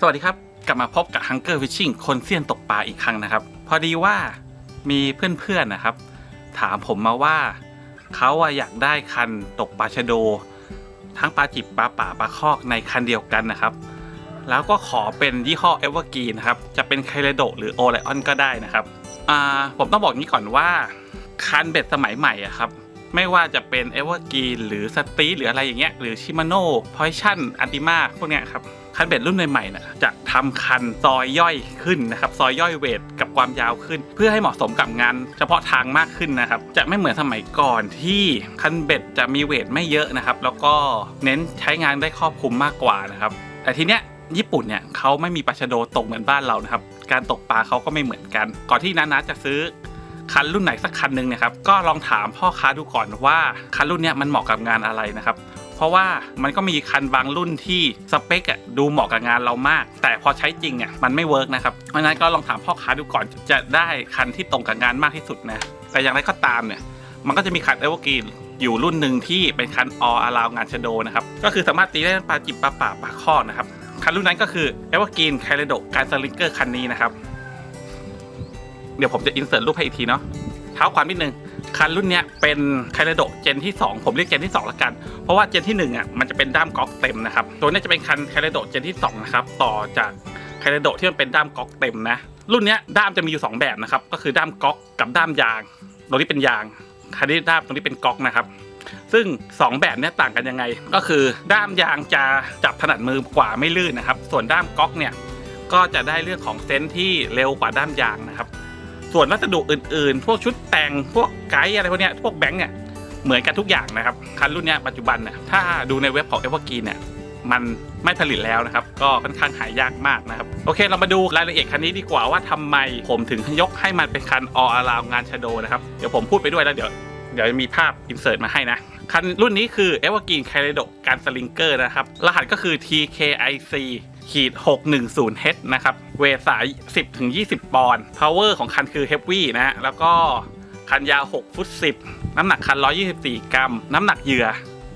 สวัสดีครับ กลับมาพบกับ Hunger Fishing คนเซียนตกปลาอีกครั้งนะครับ พอดีว่ามีเพื่อนๆนะครับ ถามผมมาว่าเขาอยากได้คันตกปลาชะโด ทั้งปลาจิบปลาป่าปลาคอกในคันเดียวกันนะครับ แล้วก็ขอเป็นยี่ห้อเอเวอร์กีนะครับ จะเป็นไคเลโดหรือโอไลออนก็ได้นะครับผมต้องบอกงี้ก่อนว่าคันเบ็ดสมัยใหม่อะครับ ไม่ว่าจะเป็นเอเวอร์กีนหรือสตีหรืออะไรอย่างเงี้ยหรือชิมาโน่พอยชั่นอันติมาพวกเนี้ยครับคันเบ็ดรุ่นใหม่ๆนะจะทำคันซอยย่อยขึ้นนะครับซอยย่อยเวทกับความยาวขึ้น เพื่อให้เหมาะสมกับงานเฉพาะทางมากขึ้นนะครับ จะไม่เหมือนสมัยก่อนที่คันเบ็ดจะมีเวทไม่เยอะนะครับ แล้วก็เน้นใช้งานได้ครอบคลุมมากกว่านะครับ แต่ทีเนี้ยญี่ปุ่นเนี่ยเขาไม่มีปลาชะโดตกเหมือนบ้านเรานะครับ การตกปลาเขาก็ไม่เหมือนกัน ก่อนที่นานาจะซื้อ คันรุ่นไหนสักคันหนึ่งนะครับก็ลองถามพ่อค้าดูก่อนว่าคันรุ่นเนี้ยมันเหมาะกับงานอะไรนะครับเพราะว่ามันก็มีคันบางรุ่นที่สเปคอะดูเหมาะกับงานเรามาก แต่พอใช้จริงอะมันไม่เวิร์กนะครับเพราะนั้นก็ลองถามพ่อค้าดูก่อนจะได้คันที่ตรงกับงานมากที่สุดนะแต่อย่างไรก็ตามเนี่ยมันก็จะมีคันเอเวอร์กีนอยู่รุ่นหนึ่งที่เป็นคันออาราวงานชโดนะครับก็คือสามารถตีได้ปลาจิบปลาป่าปลาข้อนะครับคันรุ่นนั้นก็คือเอเวอร์กีนไคเลโดการสลิงเกอร์คันนี้นะครับ เดี๋ยวผมจะอินเสิร์ตรูปให้อีกทีเนาะเท้าความนิดนึงคันรุ่นเนี้ยเป็นไคลโดเจนที่ 2 ผมเรียกเจนที่ 2 ละกัน เพราะว่าเจนที่1อะมันจะเป็นด้ามก๊อกเต็มนะครับ ตัวนี้จะเป็นคันไคลโดเจนที่2นะครับต่อจากไคลโดที่มันเป็นด้ามก๊อกเต็มนะ รุ่นเนี้ยด้ามจะมีอยู่ 2 แบบนะครับก็คือด้ามก๊อกกับด้ามยางตรงนี้เป็นยางคันนี้ด้ามตรงนี้เป็นก๊อกนะครับซึ่ง 2 แบบเนี้ยต่างกันยังไง ก็คือด้ามยางจะจับถนัดมือกว่าไม่ลื่นนะครับ ส่วนด้ามก๊อกเนี่ยก็จะได้เรื่องของเซนที่เร็วกว่าด้ามยางนะครับ ส่วนวัสดุอื่นๆ พวกชุดแต่งพวกไกด์อะไรพวกเนี้ยพวกแบงค์เนี่ยเหมือนกันทุกอย่างนะครับคันรุ่นเนี้ยปัจจุบันเนี่ยถ้าดูในเว็บของ e v e r g r e e n เนี่ยมันไม่ผลิตแล้วนะครับ ก็ค่อนข้างหายากมากนะครับ โอเค เรามาดูรายละเอียดคันนี้ดีกว่าว่าทำไมผมถึงยกให้มันเป็นคันออาราวงานชโดนะครับ เดี๋ยวผมพูดไปด้วยแล้วเดี๋ยวเดี๋ยวมีภาพอินเสิร์ตมาให้นะ คันรุ่นนี้คือ e v e r g r e e n c a l e d o การสลิงเกอร์นะครับ รหัสก็คือ TKIC ขีด610 h นะครับ เวทสาย 10ถึง20 ปอนด์ power ของคันคือ heavy นะฮะ แล้วก็คันยาว 6 ฟุต 10 น้ำหนักคัน 124 กรัม น้ำหนักเหยื่อ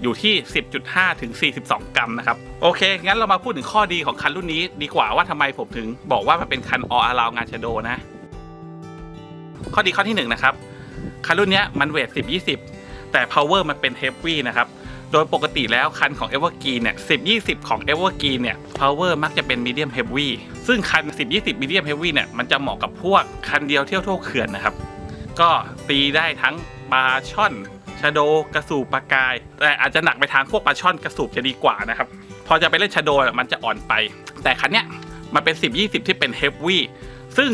อยู่ที่ 10.5 ถึง 42 กรัมนะครับ โอเค งั้นเรามาพูดถึงข้อดีของคันรุ่นนี้ดีกว่าว่าทำไมผมถึงบอกว่ามันเป็นคันออ r าราวงานชโดนะ ข้อดีข้อที่หนึ่งนะครับ คันรุ่นเนี้ยมันเวท 10 20 แต่ power มันเป็น heavy นะครับ โดยปกติแล้วคันของ e v e r g r e e n เนี่ย10 20 ของ e v e r g r e e n เนี่ย power มักจะเป็น medium heavy ซึ่งคัน 10 20 medium heavy เนี่ย มันจะเหมาะกับพวกคันเดียวเที่ยวทั่วเขื่อนนะครับ ก็ตีได้ทั้งปลาช่อนชะโดกระสูบปลากาย แต่อาจจะหนักไปทางพวกปลาช่อนกระสูบจะดีกว่านะครับ พอจะไปเล่นชะโดมันจะอ่อนไป แต่คันเนี้ยมันเป็น 10 20 ที่เป็น heavy ซึ่ง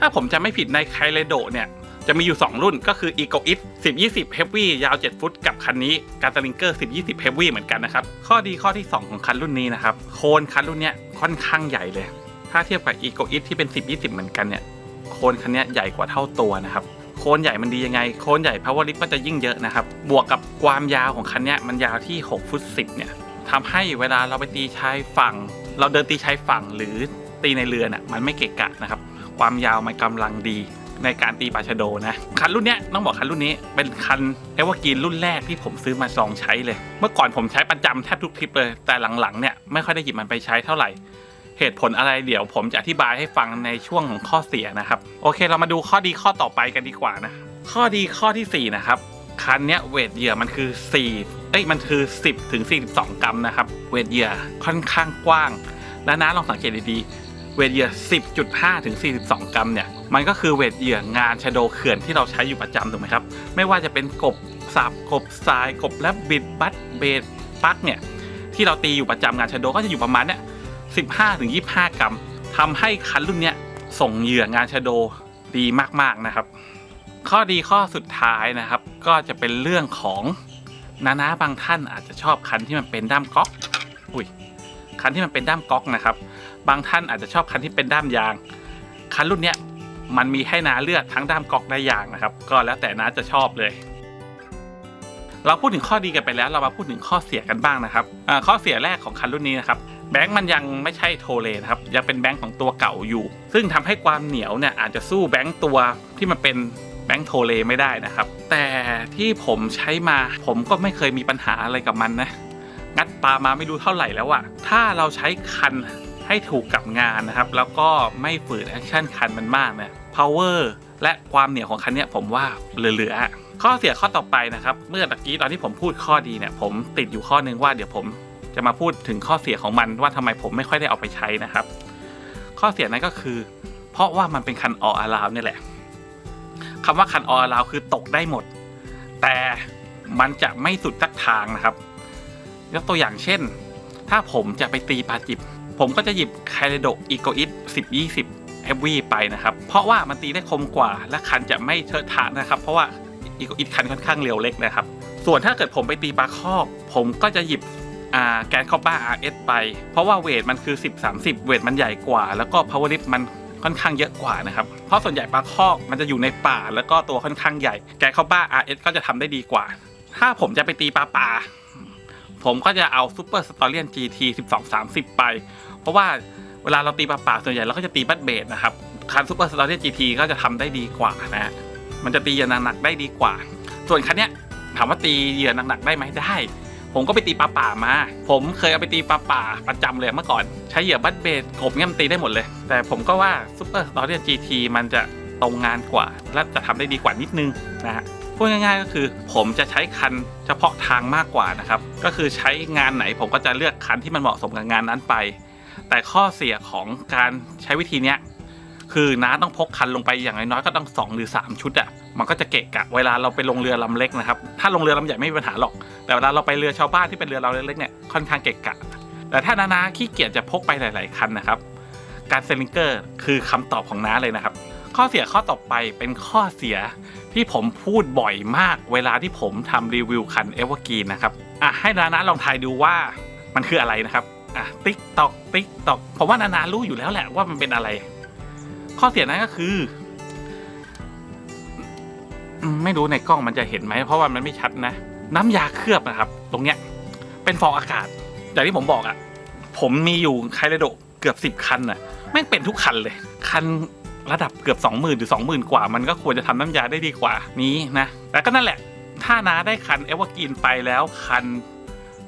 ถ้าผมจะไม่ผิดในไคเลโดเนี่ย จะมีอยู่ 2 รุ่นก็คือ Eco It 10 20 Heavy ยาว 7 ฟุต กับคันนี้การตลิงเกอร์ 10 20 Heavy เหมือนกันนะครับ ข้อดีข้อที่ 2 ของคันรุ่นนี้นะครับ โคนคันรุ่นเนี้ยค่อนข้างใหญ่เลย ถ้าเทียบกับ Eco It ที่เป็น 10 20 เหมือนกันเนี่ยโคนคันเนี้ยใหญ่กว่าเท่าตัวนะครับโคนใหญ่มันดียังไง โคนใหญ่ power lift ก็จะยิ่งเยอะนะครับ บวกกับความยาวของคันเนี้ยมันยาวที่6ฟุต10เนี่ยทำให้เวลาเราไปตีชายฝั่ง เราเดินตีชายฝั่งหรือตีในเรือน่ะมันไม่เกะกะนะครับ ความยาวมันกำลังดี ในการตีปลาชะโดนะ คันรุ่นนี้ต้องบอกคันรุ่นนี้เป็นคันเอเวอร์กีนรุ่นแรกที่ผมซื้อมาลองใช้เลย เมื่อก่อนผมใช้ประจำแทบทุกทริปเลย แต่หลังๆเนี่ยไม่ค่อยได้หยิบมันไปใช้เท่าไหร่เหตุผลอะไรเดี๋ยวผมจะอธิบายให้ฟังในช่วงของข้อเสียนะครับ โอเคเรามาดูข้อดีข้อต่อไปกันดีกว่านะ ข้อดีข้อทีสี่4 นะครับคันเนี้ยเวทเหยื่อมันคือ 4 เอ้ยมันคือ 10ถึง42 กรัมนะครับ เวทเหยื่อค่อนข้างกว้าง และนะลองสังเกตดีๆ เวทเหยื่อ 10.5 ถึง 42 กรัมเนี่ย มันก็คือเวทเหยื่องานชะโดเขื่อนที่เราใช้อยู่ประจำถูกไหมครับ ไม่ว่าจะเป็นกบสับกบทรายกบและบิดบัตเบดปักเนี่ยที่เราตีอยู่ประจำงานชะโดก็จะอยู่ประมาณเนี่ย15ถึง25 กรัมทำให้คันรุ่นเนี้ยส่งเหยื่องานชะโดดีมากๆนะครับ ข้อดีข้อสุดท้ายนะครับ ก็จะเป็นเรื่องของนานาบางท่านอาจจะชอบคันที่มันเป็นด้ามก๊อกอุ้ย คันที่มันเป็นด้ามก๊อกนะครับ บางท่านอาจจะชอบคันที่เป็นด้ามยาง คันรุ่นเนี้ยมันมีให้นาเลือกทั้งด้ามก๊อกและยางนะครับ ก็แล้วแต่นาจะชอบเลย เราพูดถึงข้อดีกันไปแล้ว เรามาพูดถึงข้อเสียกันบ้างนะครับข้อเสียแรกของคันรุ่นนี้นะครับแบงค์มันยังไม่ใช่โทเลนะครับยังเป็นแบงค์ของตัวเก่าอยู่ ซึ่งทำให้ความเหนียวเนี่ยอาจจะสู้แบงค์ตัวที่มันเป็นแบงค์โทเลไม่ได้นะครับ แต่ที่ผมใช้มาผมก็ไม่เคยมีปัญหาอะไรกับมันนะ งัดปลามาไม่รู้เท่าไหร่แล้วอะถ้าเราใช้คันให้ถูกกับงานนะครับ แล้วก็ไม่ฝืนแอคชั่นคันมันมากเนี่ย power และความเหนียวของคันเนี้ยผมว่าเหลือๆข้อเสียข้อต่อไปนะครับ เมื่อตะกี้ตอนที่ผมพูดข้อดีเนี่ย ผมติดอยู่ข้อนึงว่าเดี๋ยวผมจะมาพูดถึงข้อเสียของมันว่าทำไมผมไม่ค่อยได้เอาไปใช้นะครับ ข้อเสียนั้นก็คือ เพราะว่ามันเป็นคันอออาลาวนี่แหละคำว่าคันอออาลาวคือตกได้หมด แต่มันจะไม่สุดสักทางนะครับ ยกตัวอย่างเช่น ถ้าผมจะไปตีปลาจิบ ผมก็จะหยิบไคเรโดอีโกอิสสิบยี่สิบเอฟวีไปนะครับ เพราะว่ามันตีได้คมกว่า และคันจะไม่เทอะทะนะครับ เพราะว่าอีโกอิสคันค่อนข้างเร็วเล็กนะครับ ส่วนถ้าเกิดผมไปตีปลาคอก ผมก็จะหยิบแกนคอบ้า RS ไป เพราะว่าเวทมันคือ 10 30 เวทมันใหญ่กว่า แล้วก็ power lift มันค่อนข้างเยอะกว่านะครับ เพราะส่วนใหญ่ปลาคอกมันจะอยู่ในป่า แล้วก็ตัวค่อนข้างใหญ่ แกนคอบ้า RS ก็จะทำได้ดีกว่า ถ้าผมจะไปตีปลาป่า ผมก็จะเอา Super s t o r i a n GT 1230 ไป เพราะว่าเวลาเราตีปลาป่าส่วนใหญ่เราก็จะตีบัตเบดนะครับคัน Super s t o r i a n GT ก็จะทำได้ดีกว่านะมันจะตีเหยื่อหนักๆได้ดีกว่า ส่วนคันเนี้ยถามว่าตีเหยื่อหนักๆได้ไหมได้ผมก็ไปตีปลาป่ามา ผมเคยเอาไปตีปลาป่าประจำเลยเมื่อก่อน ใช้เหยื่อบัตเบดกบเงี้ยมันตีได้หมดเลย แต่ผมก็ว่า Super s t o r i a n GT มันจะตรงงานกว่า และจะทำได้ดีกว่านิดนึงนะฮะ พูดง่ายๆก็คือ ผมจะใช้คันเฉพาะทางมากกว่านะครับ ก็คือใช้งานไหนผมก็จะเลือกคันที่มันเหมาะสมกับงานนั้นไป แต่ข้อเสียของการใช้วิธีเนี้ยคือน้าต้องพกคันลงไปอย่างน้อยๆก็ต้องสองหรือสามชุดอะ่ะมันก็จะเกะกะเวลาเราไปลงเรือลำเล็กนะครับถ้าลงเรือลำใหญ่ไม่มีปัญหาหรอก แต่เวลาเราไปเรือชาวบ้านที่เป็นเรือเราเล็กๆเนี่ยค่อนข้างเกะกะ แต่ถ้านานาขี้เกียจจะพกไปหลาย ๆ คันนะครับ การเซลิงเกอร์คือคำตอบของน้าเลยนะครับ ข้อเสียข้อต่อไปเป็นข้อเสียที่ผมพูดบ่อยมากเวลาที่ผมทำรีวิวคันเอเวอร์กีนนะครับอะให้นานาลองทายดูว่ามันคืออะไรนะครับอะติ๊กตอกติ๊กตอกผมว่านานารู้อยู่แล้วแหละว่ามันเป็นอะไร ข้อเสียนั้นก็คือ ไม่รู้ในกล้องมันจะเห็นไหมเพราะว่ามันไม่ชัดนะ น้ำยาเคลือบนะครับ ตรงเนี้ย เป็นฟองอากาศอย่างที่ผมบอกอะ่ะผมมีอยู่ไคเรโดเกือบสิบคันน่ะแม่งเป็นทุกคันเลย คัน ระดับเกือบ 20,000 หรือ 20,000 กว่า มันก็ควรจะทำน้ำยาได้ดีกว่านี้นะแต่ก็นั่นแหละ ถ้าน้าได้คันเอเวอร์กีนไปแล้วคัน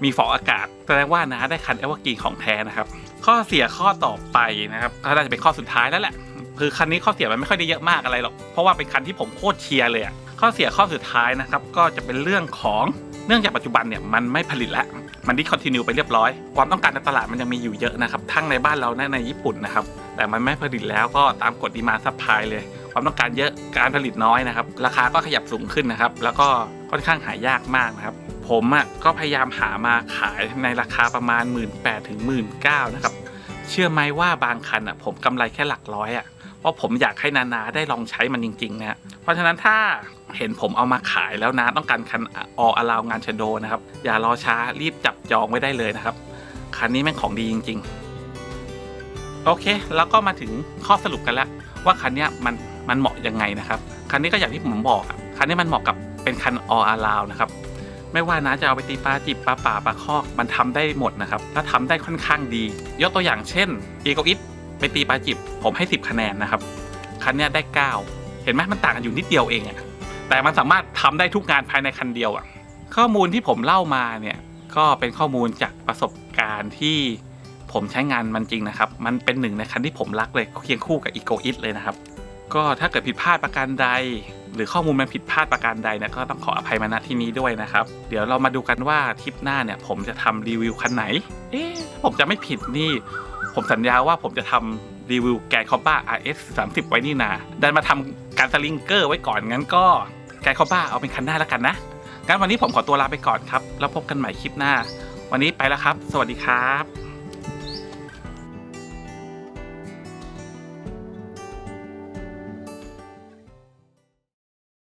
มีฟองอากาศแสดงว่าน้าได้คันเอเวอร์กีนของแท้นะครับ ข้อเสียข้อต่อไปนะครับก็น่าจะเป็นข้อสุดท้ายแล้วแหละคือคันนี้ข้อเสียมันไม่ค่อยได้เยอะมากอะไรหรอกเพราะว่าเป็นคันที่ผมโคตรเชียร์เลยอะข้อเสียข้อสุดท้ายนะครับก็จะเป็นเรื่องของเนื่องจากปัจจุบันเนี่ยมันไม่ผลิตแล้วมันดิคอนติเนียไปเรียบร้อย ความต้องการในตลาดมันยังมีอยู่เยอะนะครับ ทั้งในบ้านเราและในญี่ปุ่นนะครับ แต่มันไม่ผลิตแล้วก็ตามกฎดีมาซัพพลายเลย ความต้องการเยอะการผลิตน้อยนะครับ ราคาก็ขยับสูงขึ้นนะครับ แล้วก็ค่อนข้างหายากมากนะครับ ผมอะก็พยายามหามาขายในราคาประมาณ 1 8ื่นถึงหมื่นเนะครับ เชื่อไหมว่าบางคันอะผมกำไรแค่หลักร้อยอะเพราะผมอยากให้นานาได้ลองใช้มันจริงๆนะฮะเพราะฉะนั้นถ้าเห็นผมเอามาขายแล้วนะต้องการคันอออลาวงานชโดนะครับ อย่ารอช้ารีบจับจองไว้ได้เลยนะครับ คันนี้แม่งของดีจริง ๆ โอเค แล้วก็มาถึงข้อสรุปกันแล้ว ว่าคันนี้มันมันเหมาะยังไงนะครับคันนี้ก็อย่างที่ผมบอกคันนี้มันเหมาะกับเป็นคันออลาวนะครับไม่ว่านะจะเอาไปตีปลาจิบปลาป่าปลาคอกมันทำได้หมดนะครับและทำได้ค่อนข้างดี ยกตัวอย่างเช่นอีโกอิทไปตีปลาจิบผมให้ 10 คะแนนนะครับคันนี้ได้ 9 เห็นไหมมันต่างกันอยู่นิดเดียวเองอะแต่มันสามารถทำได้ทุกงานภายในคันเดียวอะข้อมูลที่ผมเล่ามาเนี่ยก็เป็นข้อมูลจากประสบการณ์ที่ ผมใช้งานมันจริงนะครับ มันเป็นหนึ่งในคันที่ผมรักเลยเคียงคู่กับอีโกอิทเลยนะครับ ก็ถ้าเกิดผิดพลาดประการใด หรือข้อมูลมันผิดพลาดประการใดเนี่ยก็ต้องขออภัยมาณที่นี้ด้วยนะครับ เดี๋ยวเรามาดูกันว่าทริปหน้าเนี่ยผมจะทำรีวิวคันไหน เอ๊ะผมจะไม่ผิดนี่ ผมสัญญาว่าผมจะทำรีวิวแกนคอบ้า RS 30 ไว้นี่นาดันมาทำการสลิงเกอร์ไว้ก่อนงั้นก็แกนคอบ้าเอาเป็นคันหน้าแล้วกันนะงั้นวันนี้ผมขอตัวลาไปก่อนครับ แล้วพบกันใหม่คลิปหน้า วันนี้ไปแล้วครับ สวัสดีครับ